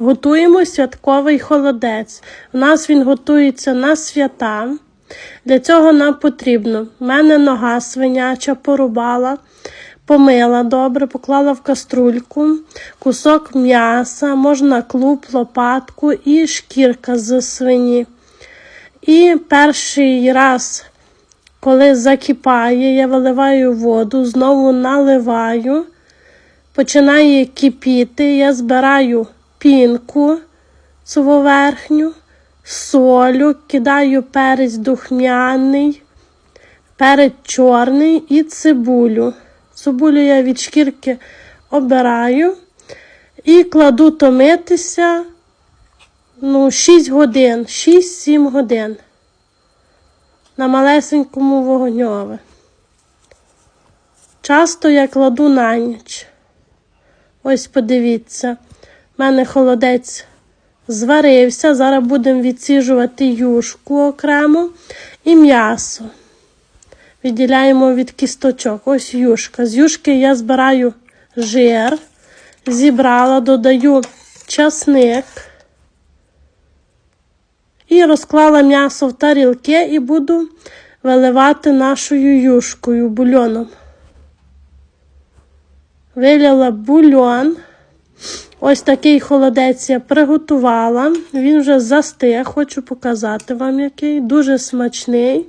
Готуємо святковий холодець. У нас він готується на свята. Для цього нам потрібно. У мене нога свиняча порубала, помила добре, поклала в каструльку, кусок м'яса, можна клуб, лопатку і шкірка з свині. І перший раз, коли закипає, я виливаю воду, знову наливаю, починає кипіти, я збираю пінку цю верхню, солю, кидаю перець духмяний, перець чорний і цибулю. Цибулю я від шкірки обираю і кладу томитися ну, 6 годин, 6-7 годин на малесенькому вогньове. Часто я кладу на ніч. Ось подивіться, в мене холодець зварився. Зараз будемо відсіжувати юшку окремо і м'ясо. Відділяємо від кісточок. Ось юшка. З юшки я збираю жир, зібрала, додаю часник. І розклала м'ясо в тарілки і буду виливати нашою юшкою бульоном. Виляла бульон. Ось такий холодець я приготувала. Він вже застиг, хочу показати вам який. Дуже смачний.